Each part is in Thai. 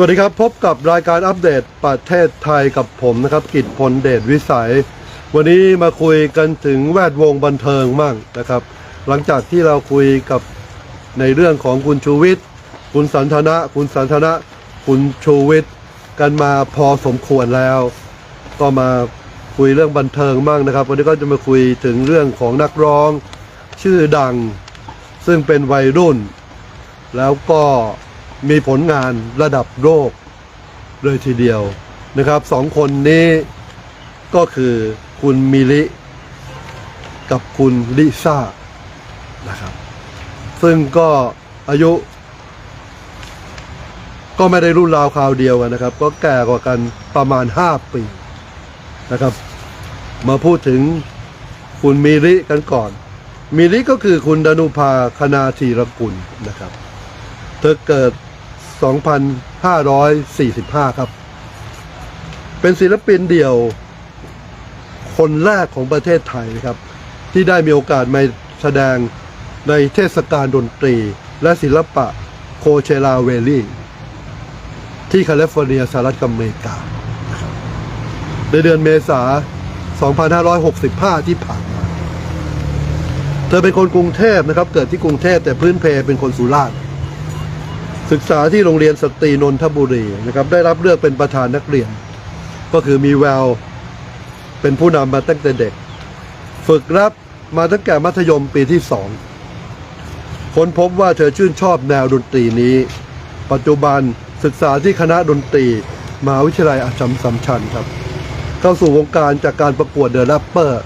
สวัสดีครับ พบกับรายการอัปเดตประเทศไทยกับผมนะครับ กิตพลเดชวิสัย วันนี้มาคุยกันถึงแวดวงบันเทิงมั่งนะครับ หลังจากที่เราคุยกับในเรื่องของคุณชูวิทย์คุณสันทนะ คุณสันทนะ คุณชูวิทย์กันมาพอสมควรแล้ว ก็มาคุยเรื่องบันเทิงมั่งนะครับ วันนี้ก็จะมาคุยถึงเรื่องของนักร้องชื่อดัง ซึ่งเป็นวัยรุ่น แล้วก็ มีผลงานระดับโลกเลยทีเดียวนะครับสองคนนี้ก็คือคุณมิลิ กับคุณลิซ่านะครับ ซึ่งก็อายุ ก็ไม่ได้รุ่นราวคราวเดียวกันนะครับ ก็แก่กว่ากันประมาณ 5 ปีนะครับ มาพูดถึงคุณมิริกันก่อน มิริก็คือคุณดนุภาคณาธีรกุลนะครับ เธอเกิด 2,545 ครับ เป็นศิลปินเดี่ยว คนแรกของประเทศไทยครับ ที่ได้มีโอกาสมาแสดงในเทศกาลดนตรี และศิลปะโคเชลาเวลลี่ ที่แคลิฟอร์เนียสหรัฐอเมริกา ในเดือนเมษา 2565 ที่ผ่านมา เธอเป็นคนกรุงเทพนะครับ เกิดที่กรุงเทพแต่พื้นเพเป็นคนสุราษฎร์ ศึกษาที่โรงเรียนสตรีนนทบุรีนะครับได้รับเลือกเป็นประธานนักเรียน ก็คือมีแววเป็นผู้นำมาตั้งแต่เด็ก ฝึกรับมาตั้งแต่มัธยมปีที่สองค้นพบว่าเธอชื่นชอบแนวดนตรีนี้ ปัจจุบันศึกษาที่คณะดนตรีมหาวิทยาลัยอาชัมสัมชัญครับ เข้าสู่วงการจากการประกวดเดอะแรปเปอร์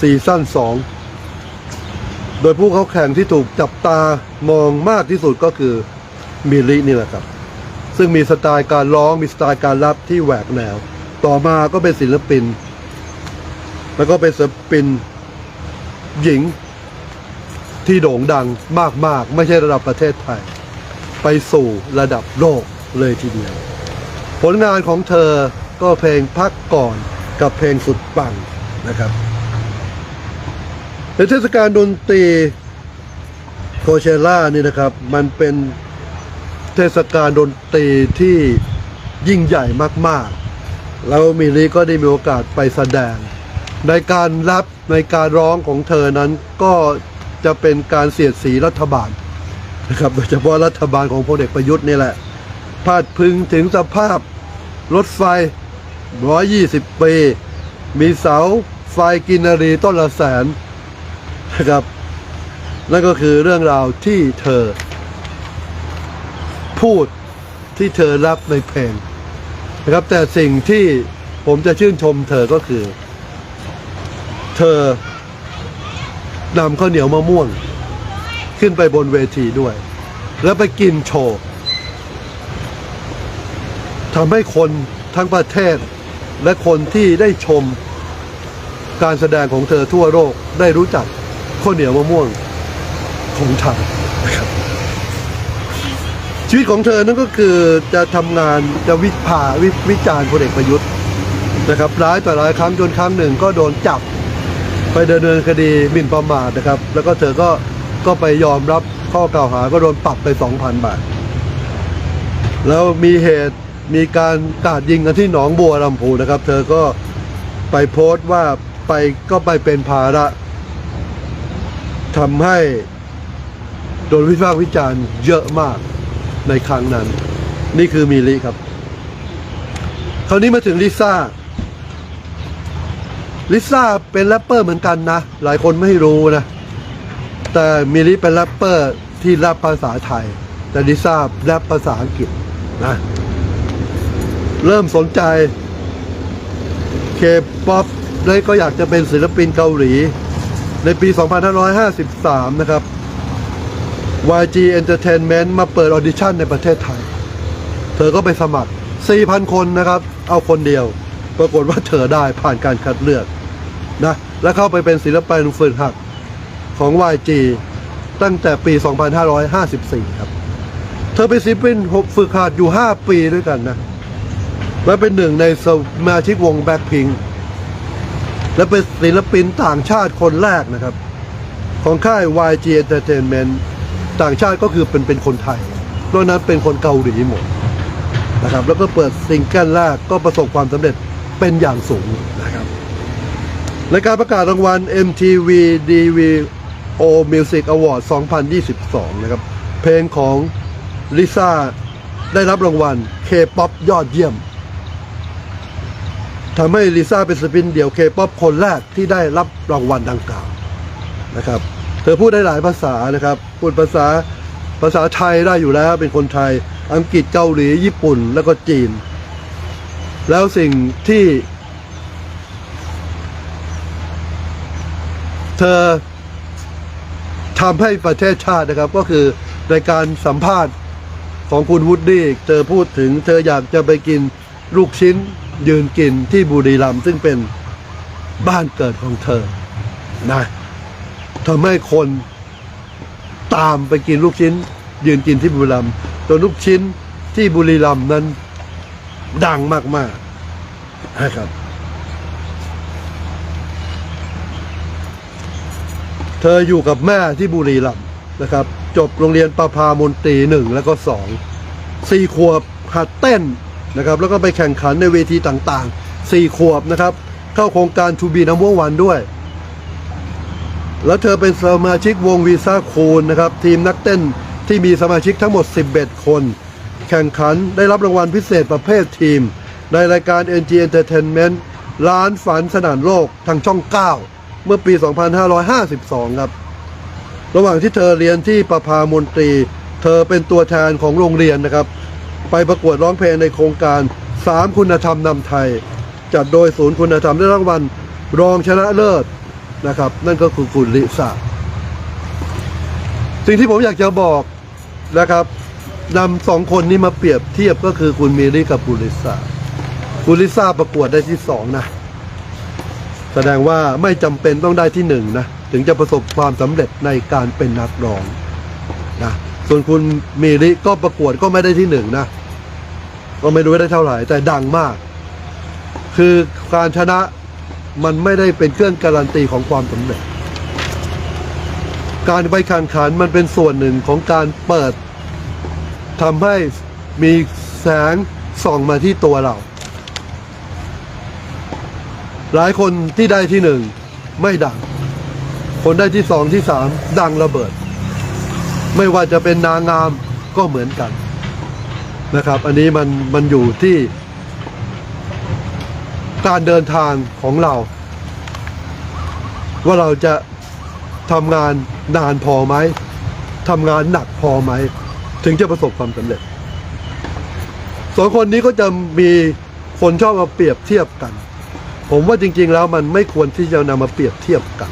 ซีซั่น2 โดยผู้เข้าแข่งที่ถูกจับตามองมากที่สุดก็คือ มิลินี่แหละครับ ซึ่งมีสไตล์การร้องมีสไตล์การรับที่แหวกแนว ต่อมาก็เป็นศิลปิน แล้วก็เป็นศิลปินหญิงที่โด่งดังมาก ๆ ไม่ใช่ระดับประเทศไทย ไปสู่ระดับโลกเลยทีเดียว ผลงานของเธอก็เพลงพักก่อนกับเพลงสุดปังนะครับในเทศกาลดนตรีโคเชล่านี่นะครับ มันเป็น เทศกาลดนตรีที่ยิ่งใหญ่มากๆ แล้วมิลีก็ได้มีโอกาสไปแสดง ในการรับในการร้องของเธอนั้นก็จะเป็นการเสียดสีรัฐบาลนะครับโดยเฉพาะรัฐบาลของพลเอกประยุทธ์นี่แหละพาดพึงถึงสภาพรถไฟ 120 ปี มีเสาไฟกินนรีต้นละแสนนะครับ นั่นก็คือเรื่องราวที่เธอ พูดที่เธอรับในเพลงนะครับ แต่สิ่งที่ผมจะชื่นชมเธอก็คือ เธอนำข้าวเหนียวมะม่วง ขึ้นไปบนเวทีด้วย แล้วไปกินโชว์ทำให้คนทั้งประเทศ และคนที่ได้ชมการแสดงของเธอทั่วโลกได้รู้จักข้าวเหนียวมะม่วงของไทยนะครับ ชีวิตของเธอนั่นก็คือจะทำงานจะวิพาวิวิจารณ์พลเอกประยุทธ์นะครับร้ายต่อหลายครั้งจนครั้งหนึ่งก็โดนจับ ไปดำเนินคดีหมิ่นประมาทนะครับ แล้วก็เธอก็ก็ไปยอมรับข้อกล่าวหาก็โดนปรับไป 2,000 บาท แล้วมีเหตุมีการกาดยิงกันที่หนองบัวลำพูนะครับ เธอก็ไปโพสต์ว่าไปก็ไปเป็นภาระทำให้โดนวิพากษ์วิจารณ์เยอะมาก ในครั้งนั้น นี่คือมีลิครับ คราวนี้มาถึงลิซ่าลิซ่าเป็นแรปเปอร์เหมือนกันนะ หลายคนไม่รู้นะ แต่มิลิเป็นแรปเปอร์ที่แรปภาษาไทย แต่ลิซ่าแรปภาษาอังกฤษนะ เริ่มสนใจเคป๊อปเลยก็อยากจะเป็นศิลปินเกาหลี ในปี 2553 นะครับ YG Entertainment มาเปิดออดิชั่นในประเทศไทย เธอก็ไปสมัคร 4,000 คนนะครับ เอาคนเดียว ปรากฏว่าเธอได้ผ่านการคัดเลือกนะ และเข้าไปเป็นศิลปินฝึกหัดของ YG ตั้งแต่ปี 2554 ครับ เธอเป็นศิลปินฝึกหัดอยู่ 5 ปีด้วยกันนะ และเป็นหนึ่งในสมาชิกวงแบ็คพิงและเป็นศิลปินต่างชาติคนแรกนะครับ ของค่าย YG Entertainment ต่างชาติก็คือเป็นเป็นคนไทยนอกนั้นเป็นคนเกาหลีหมดนะครับ แล้วก็เปิดซิงเกิลแรกก็ประสบความสำเร็จเป็นอย่างสูงนะครับในการประกาศรางวัล MTV DVO Music Award 2022 นะครับ เพลงของลิซ่าได้รับรางวัล K-POP ยอดเยี่ยมทำให้ลิซ่าเป็นศิลปินเดี่ยว K-POP คนแรกที่ได้รับรางวัลดังกล่าวนะครับ ธอพูดได้หลายภาษานะครับ พูดภาษาภาษาไทยได้อยู่แล้ว เป็นคนไทย อังกฤษเกาหลีญี่ปุ่นแล้วก็จีน แล้วสิ่งที่ เธอทำให้ประเทศชาตินะครับ ก็คือในการสัมภาษณ์ของคุณวูดดี้เธอพูดถึง เธออยากจะไปกินลูกชิ้นยืนกินที่บุรีรัมย์ซึ่งเป็นบ้านเกิดของเธอนะ ทำให้คนตามไปกินลูกชิ้น ยืนกินที่บุรีรัมย์จนลูกชิ้นที่บุรีรัมย์นั้นดังมากๆนะครับ เธออยู่กับแม่ที่บุรีรัมย์นะครับ จบโรงเรียนประพามนตรีหนึ่งแล้วก็สองสี่ขวบหัดเต้นนะครับ แล้วก็ไปแข่งขันในเวทีต่างๆสี่ขวบนะครับ เข้าโครงการทูบีนัมเบอร์วันด้วย แล้วเธอเป็นสมาชิกวงวีซ่าคูนนะครับ ทีมนักเต้นที่มีสมาชิกทั้งหมด 11 คน แข่งขันได้รับรางวัลพิเศษประเภททีม ในรายการ NG Entertainment ล้านฝันสนานโลกทางช่อง 9 เมื่อปี 2552 ครับ ระหว่างที่เธอเรียนที่ประพามนตรี เธอเป็นตัวแทนของโรงเรียนนะครับ ไปประกวดร้องเพลงในโครงการ 3 คุณธรรมนำไทย จัดโดยศูนย์คุณธรรมได้รางวัลรองชนะเลิศ นะครับ นั่นก็คือคุณลิซ่าสิ่งที่ผมอยากจะบอกนะครับนำสองคนนี้มาเปรียบเทียบก็คือคุณเมรี่กับคุณลิซ่าคุณลิซ่าประกวดได้ที่สองนะ แสดงว่าไม่จำเป็นต้องได้ที่หนึ่งนะ ถึงจะประสบความสำเร็จในการเป็นนักร้องนะส่วนคุณเมริก็ประกวดก็ไม่ได้ที่หนึ่งนะ ก็ไม่รู้ได้เท่าไหร่แต่ดังมาก คือการชนะ มันไม่ได้เป็นเครื่องการันตีของความสำเร็จ การไปแข่งขันมันเป็นส่วนหนึ่งของการเปิดทำให้มีแสงส่องมาที่ตัวเรา หลายคนที่ได้ที่หนึ่งไม่ดัง คนได้ที่สองที่สามดังระเบิด ไม่ว่าจะเป็นนางงามก็เหมือนกันนะครับ อันนี้มันมันอยู่ที่ การเดินทางของเรา ว่าเราจะทำงานนานพอไหมทำงานหนักพอไหม ถึงจะประสบความสำเร็จสองคนนี้ก็จะมีคนชอบมาเปรียบเทียบกัน ผมว่าจริง ๆ แล้วมันไม่ควรที่จะนำมาเปรียบเทียบกัน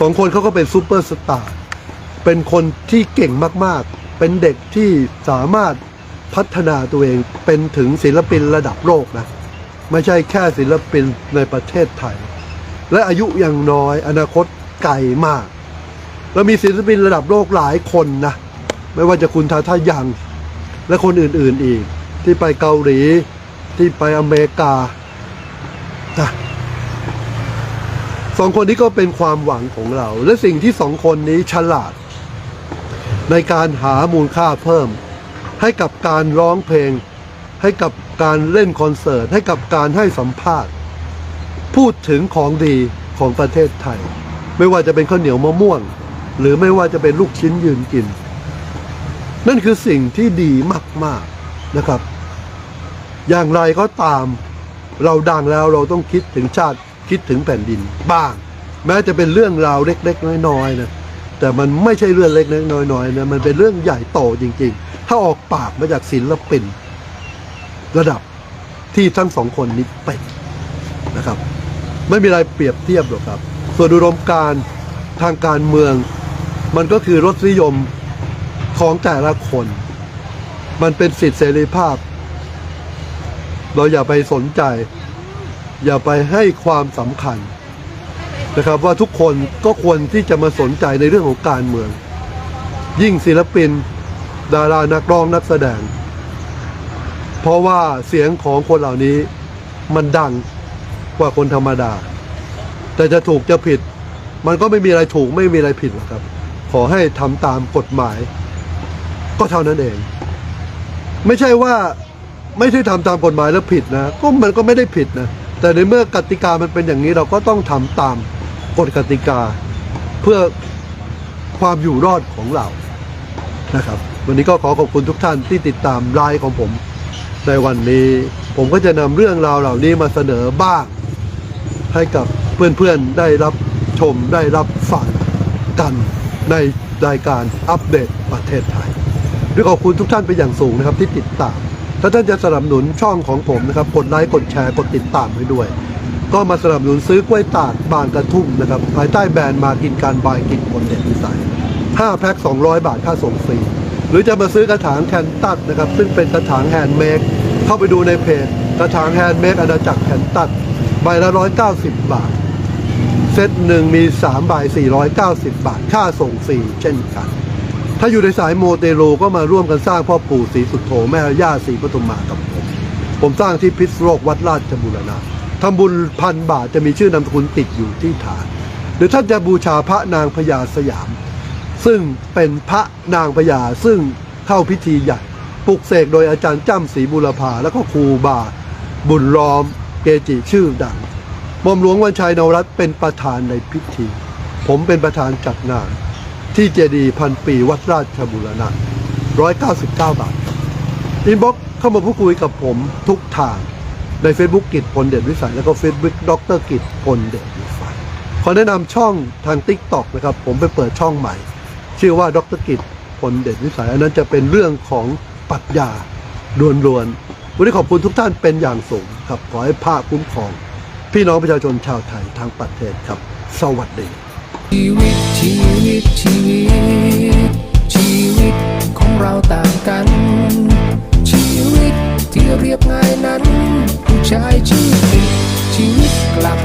สองคนเขาก็เป็นซูเปอร์สตาร์เป็นคนที่เก่งมากๆ เป็นเด็กที่สามารถพัฒนาตัวเองเป็นถึงศิลปินระดับโลกนะ ไม่ใช่แค่ศิลปินในประเทศไทย และอายุยังน้อยอนาคตไกลมากแล้วมีศิลปินระดับโลกหลายคนนะ ไม่ว่าจะคุณทาทายัง และคนอื่นๆอีก ที่ไปเกาหลีที่ไปอเมริกานะสองคนนี้ก็เป็นความหวังของเรา และสิ่งที่สองคนนี้ฉลาด ในการหามูลค่าเพิ่ม ให้กับการร้องเพลง ให้กับการเล่นคอนเสิร์ต ให้กับการให้สัมภาษณ์ พูดถึงของดีของประเทศไทย ไม่ว่าจะเป็นข้าวเหนียวมะม่วง หรือไม่ว่าจะเป็นลูกชิ้นยืนกิน นั่นคือสิ่งที่ดีมาก ๆนะครับ อย่างไรก็ตามเราดังแล้วเราต้องคิดถึงชาติคิดถึงแผ่นดินบ้าง แม้จะเป็นเรื่องราวเล็ก ๆ น้อยๆนะแต่มันไม่ใช่เรื่องเล็กๆน้อยๆนะมันเป็นเรื่องใหญ่โตจริง ๆ ถ้าออกปากมาจากศิลปิน ระดับที่ทั้งสองคนนี้เป็นนะครับ ไม่มีอะไรเปรียบเทียบหรอกครับ ส่วนอุดมการทางการเมือง มันก็คือรสนิยมของแต่ละคน มันเป็นสิทธิเสรีภาพ เราอย่าไปสนใจ อย่าไปให้ความสำคัญนะครับว่าทุกคนก็ควรที่จะมาสนใจในเรื่องของการเมือง ยิ่งศิลปิน ดารานักร้องนักแสดง เพราะว่าเสียงของคนเหล่านี้มันดังกว่าคนธรรมดา แต่จะถูกจะผิด มันก็ไม่มีอะไรถูกไม่มีอะไรผิดหรอกครับ ขอให้ทำตามกฎหมาย ก็เท่านั้นเอง ไม่ใช่ว่าไม่ใช่ทำตามกฎหมายแล้วผิดนะ ก็มันก็ไม่ได้ผิดนะ แต่ในเมื่อกติกามันเป็นอย่างนี้เราก็ต้องทำตามกฎกติกา เพื่อความอยู่รอดของเรานะครับ วันนี้ก็ขอขอบคุณทุกท่านที่ติดตามไลฟ์ของผม ในวันนี้ผมก็จะนำเรื่องราวเหล่านี้มาเสนอบ้าง ให้กับเพื่อนๆได้รับชมได้รับฟังกันในรายการอัปเดตประเทศไทย ด้วยขอบคุณทุกท่านไปนอย่างสูงนะครับที่ติดตาม ถ้าท่านจะสนับสนุนช่องของผมนะครับกดไลค์กดแชร์กดติดตามไว้ด้วย ก็มาสนับสนุนซื้อกล้วยตากบางกระทุ่มนะครับภายใต้แบรนด์มากินการบายกินคนเด็ดวิสัย5แพ็ค200 บาทค่าส่งฟรีหรือจะมาซื้อกระถางแคนตัสนะครับซึ่งเป็นกระถางแฮนด์เมด เข้าไปดูในเพจกระถางแฮนด์เมดอาณาจักรแคนตัสใบละ 190 บาท เซตหนึ่งมี 3 ใบ 490 บาท ค่าส่งฟรีเช่นกัน ถ้าอยู่ในสายโมเตโลก็มาร่วมกันสร้างพ่อปู่ศรีสุโธแม่ย่าศรีปทุมมากับผม ผมสร้างที่พิษโลกวัดราชบุรณะทำบุญพันบาทจะมีชื่อนามสกุลติดอยู่ที่ฐาน หรือท่านจะบูชาพระนางพญาสยาม ซึ่งเป็นพระนางพญาซึ่งเข้าพิธีใหญ่ ปลุกเสกโดยอาจารย์จ้ำศรีบุรพาแล้วก็ครูบา บุญล้อมเกจิชื่อดังหม่อมหลวงวันชัยนวรัตเป็นประธานในพิธี ผมเป็นประธานจัดงาน ที่เจดีย์พันปีวัดราชบุรณะ199 บาทอินบ็อกเข้ามาพูดคุยกับผมทุกทางใน Facebook กิจพลเด่นวิสัย แล้วก็ Facebook ดรกิจพลเด่นวิสัย ขอแนะนำช่องทาง Tik t o อกนะครับ ผมไปเปิดช่องใหม่ ชื่อว่าดรกิจพลเด่นวิสัย อันนั้นจะเป็นเรื่องของ ปรัชญาล้วนๆวันนี้ขอบคุณทุกท่านเป็นอย่างสูงครับขอให้ภาคคุ้มครอง พี่น้องประชาชนชาวไทยทางประเทศครับ สวัสดีชีวิตชีวิตชีวิต ชีวิตของเราต่างกัน ชีวิตที่เรียบง่ายนั้น ผู้ชายชื่อติดชีวิตกลับ